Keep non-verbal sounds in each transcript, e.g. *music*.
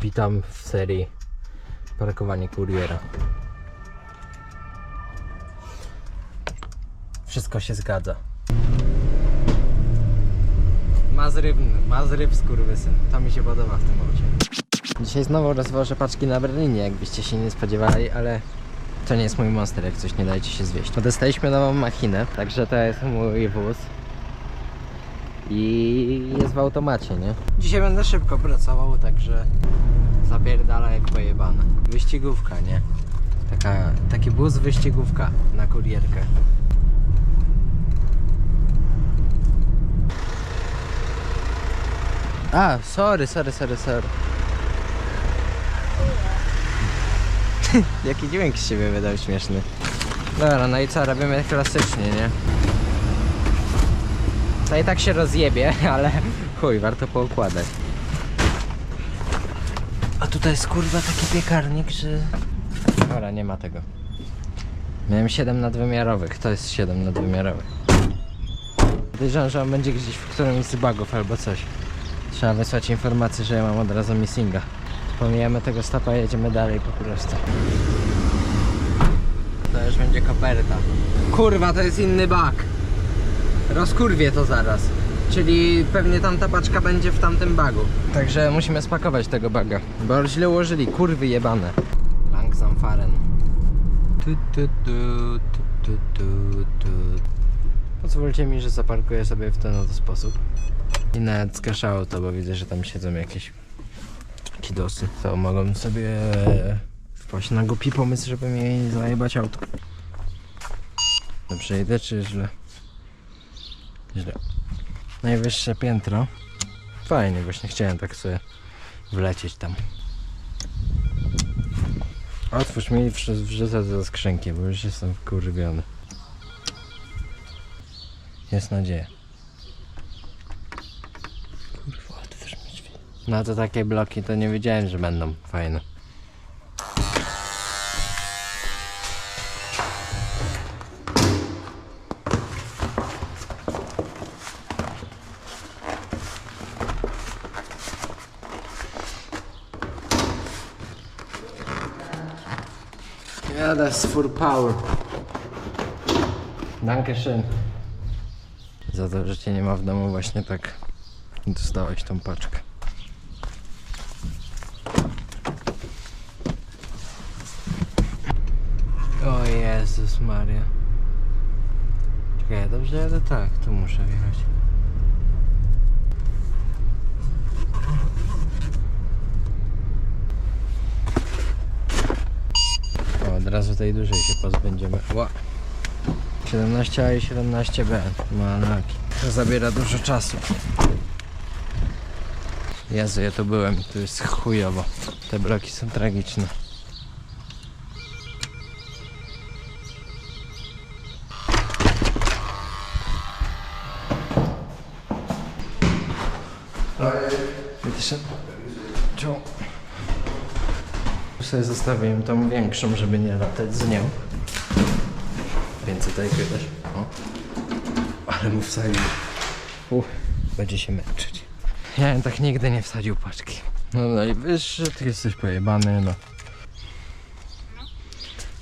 Witam w serii Parkowanie kuriera. Wszystko się zgadza. Ma zryw, ma zryw skurwysyn. To mi się podoba w tym aucie. Dzisiaj znowu rozwożę paczki na Berlinie, jakbyście się nie spodziewali, ale to nie jest mój monster, jak coś nie dajcie się zwieść. Dostaliśmy nową machinę, także to jest mój wóz. I jest w automacie, nie? Dzisiaj będę szybko pracował, także zapierdala jak pojebane. Wyścigówka, nie? Taka, taki bus wyścigówka na kurierkę. A, sorry, sorry, sorry, sorry. *laughs* Jaki dźwięk z siebie wydał śmieszny. Dobra, no i co, robimy klasycznie, nie? To i tak się rozjebie, *laughs* ale chuj, warto poukładać. A tutaj jest kurwa taki piekarnik, że... Dobra, nie ma tego. Miałem 7 nadwymiarowych, to jest 7 nadwymiarowych. Podejrzewam, że on będzie gdzieś w którymś z bugów albo coś. Trzeba wysłać informację, że ja mam od razu missinga. Pomijamy tego stopa i jedziemy dalej po prostu. To już będzie koperta. Kurwa, to jest inny bug. Rozkurwię to zaraz. Czyli pewnie tamta paczka będzie w tamtym bagu. Także musimy spakować tego baga. Bo źle ułożyli, kurwy jebane. Langsam fahren. Tu, tu, tu, tu, tu, tu, tu. Pozwólcie mi, że zaparkuję sobie w ten oto sposób. I nawet skaszało to, bo widzę, że tam siedzą jakieś kidosy. To mogą sobie wpaść na głupi pomysł, żeby mi zajebać auto. Dobrze idę, czy źle? Źle. Najwyższe piętro. Fajnie, właśnie chciałem tak sobie wlecieć tam. Otwórz mi i wrzu- wrzucę do skrzynki, bo już jestem wkurwiony. Jest nadzieja. Kurwa, otwórz mi drzwi. No to takie bloki to nie wiedziałem, że będą fajne. Das for power. Dankeschön. Za to, że cię nie ma w domu właśnie tak dostałeś tą paczkę. O Jezus Maria. Czekaj, ja dobrze jadę? Tak, tu muszę wjechać. Razu tej dużej się pozbędziemy. Ła. 17A i 17B manaki. To zabiera dużo czasu. Jezu, ja tu byłem, tu jest chujowo. Te bloki są tragiczne. Zostawiłem tą większą, żeby nie latać z nią. Więcej tutaj też. O. Ale mu wsadził. Uff, będzie się męczyć. Ja bym tak nigdy nie wsadził paczki. No najwyższy, ty jesteś pojebany, no.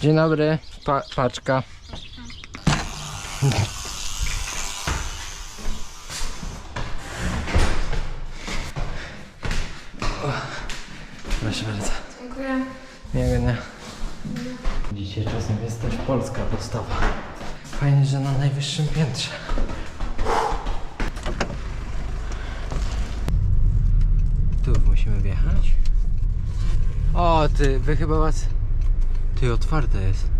Dzień dobry, pa paczka. Proszę bardzo. Dziękuję. Polska postawa. Fajnie, że na najwyższym piętrze. Tu musimy wjechać. O, ty, wy chyba was... Ty, otwarte jest.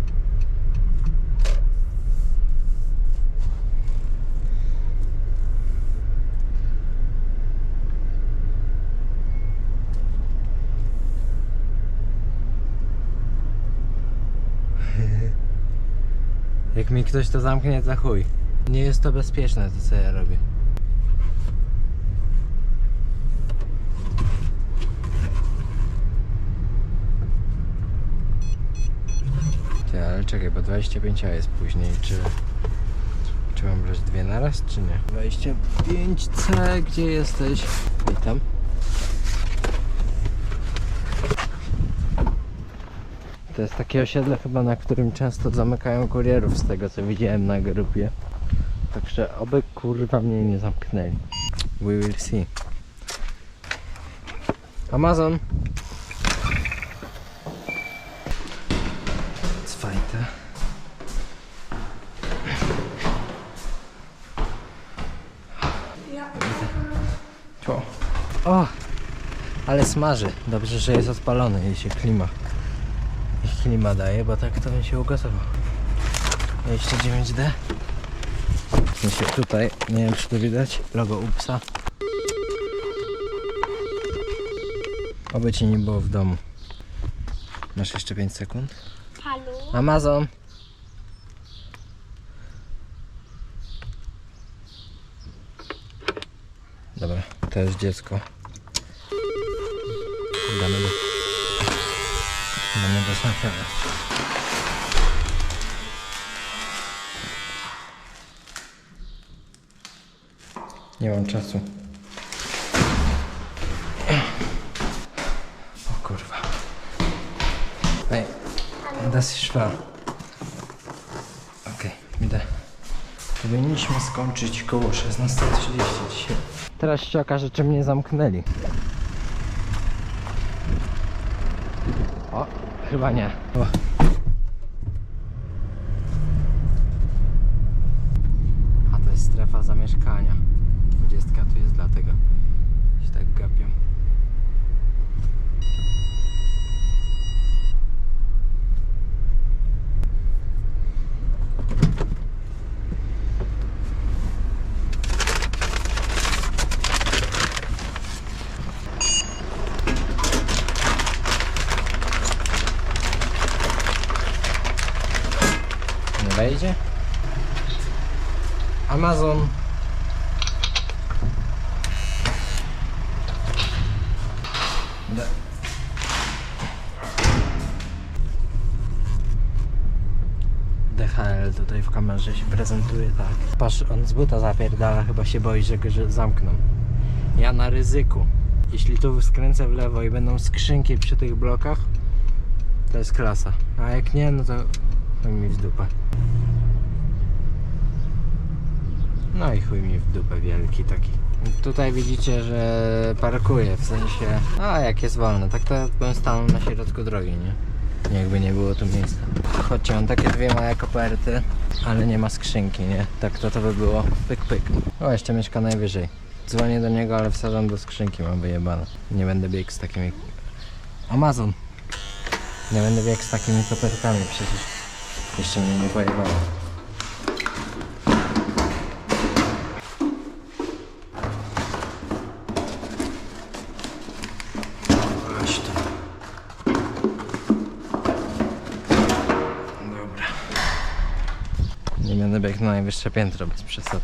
Jak mi ktoś to zamknie, to chuj. Nie jest to bezpieczne, to co ja robię. Ty, ale czekaj, bo 25 jest później, czy... Czy mam brać dwie naraz, czy nie? 25C, gdzie jesteś? Witam. To jest takie osiedle chyba, na którym często zamykają kurierów z tego co widziałem na grupie. Także oby kurwa mnie nie zamknęli. We will see. Amazon. Tło. O! Ale smaży. Dobrze, że jest odpalony i się klima. Klima daje, bo tak to bym się ugotował. 29D. W sensie tutaj, nie wiem czy to widać, logo UPSA. Oby cię nie było w domu. Masz jeszcze 5 sekund? Halo? Amazon. Dobra, to jest dziecko. Damy do... *laughs* Nie mam czasu. O kurwa. Ej, das ist schwer. Okej, idę. Powinniśmy skończyć koło 16.30 dzisiaj. Teraz się okaże, czy mnie zamknęli. O, chyba nie. O. A to jest strefa zamieszkania. 20 tu jest dlatego. Się tak gapią. Wejdzie? Amazon. DHL tutaj w kamerze się prezentuje tak. Patrz, on z buta zapierdala, chyba się boi, że go zamkną. Ja na ryzyku. Jeśli tu skręcę w lewo i będą skrzynki przy tych blokach, to jest klasa. A jak nie, no to chuj mi w dupę. No i chuj mi w dupę wielki taki. Tutaj widzicie, że parkuje, w sensie... A, jak jest wolne, tak to bym stanął na środku drogi, nie? Jakby nie było tu miejsca. Chodźcie, mam takie dwie małe koperty, ale nie ma skrzynki, nie? Tak to to by było pyk pyk. O, jeszcze mieszka najwyżej. Dzwonię do niego, ale wsadzam do skrzynki, mam wyjebane. Nie będę biegł z takimi... Amazon! Nie będę biegł z takimi kopertami przecież. Jeszcze mnie nie pojebało. Dobra. Nie na najwyższe piętro bez przesady.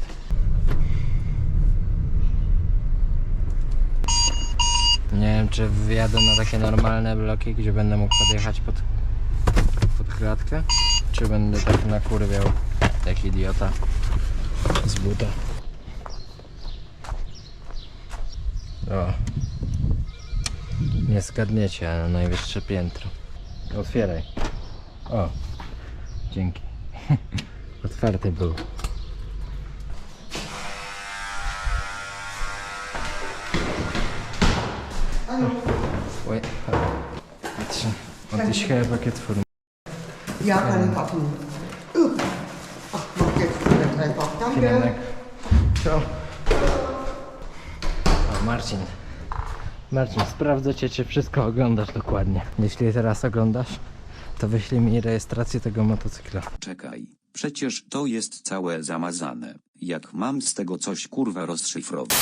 Nie wiem, czy wjadę na takie normalne bloki, gdzie będę mógł podjechać pod, pod klatkę, czy będę tak nakurwiał jak idiota z buta. O. Nie zgadniecie, ale najwyższe piętro. Otwieraj. O. Dzięki. *laughs* Otwarty był. Oj, patrzę. Und ich habe Paket von Ja, kann nicht. Uh. Ach, mach jetzt wieder einfach. Vielen Danke. Dank. Ciao. O, Marcin. Marcin, sprawdzę cię, czy wszystko oglądasz dokładnie. Jeśli teraz oglądasz, to wyślij mi rejestrację tego motocykla. Czekaj, przecież to jest całe zamazane. Jak mam z tego coś kurwa rozszyfrować?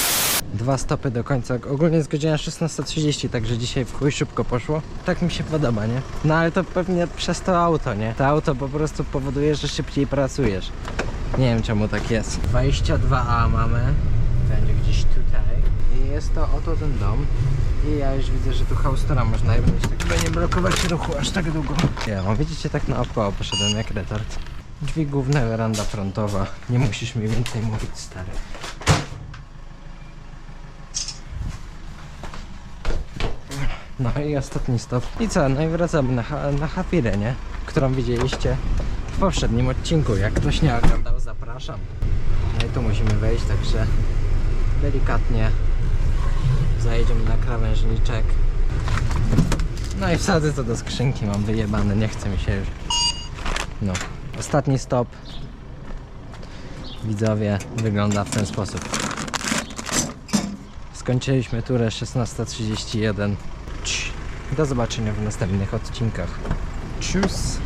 Dwa stopy do końca. Ogólnie jest godzina 16.30, także dzisiaj w chuj szybko poszło. Tak mi się podoba, nie? No ale to pewnie przez to auto, nie? To auto po prostu powoduje, że szybciej pracujesz. Nie wiem czemu tak jest. 22A mamy. Będzie gdzieś tutaj. I jest to oto ten dom. I ja już widzę, że tu haustora można jebnąć, tak nie blokować ruchu aż tak długo. Ja, widzicie, tak naokoło poszedłem jak retard. Drzwi główne, weranda frontowa. Nie musisz mi więcej mówić, stary. No i ostatni stop. I co? No i wracamy na, na Hafirę, nie? Którą widzieliście w poprzednim odcinku. Jak ktoś nie oglądał, zapraszam. No i tu musimy wejść, także delikatnie zajedziemy na krawężniczek. No i wsadzę to do skrzynki, mam wyjebane, nie chce mi się już. No, ostatni stop. Widzowie, wygląda w ten sposób. Skończyliśmy turę 16.31. Cii. Do zobaczenia w następnych odcinkach. Tschüss.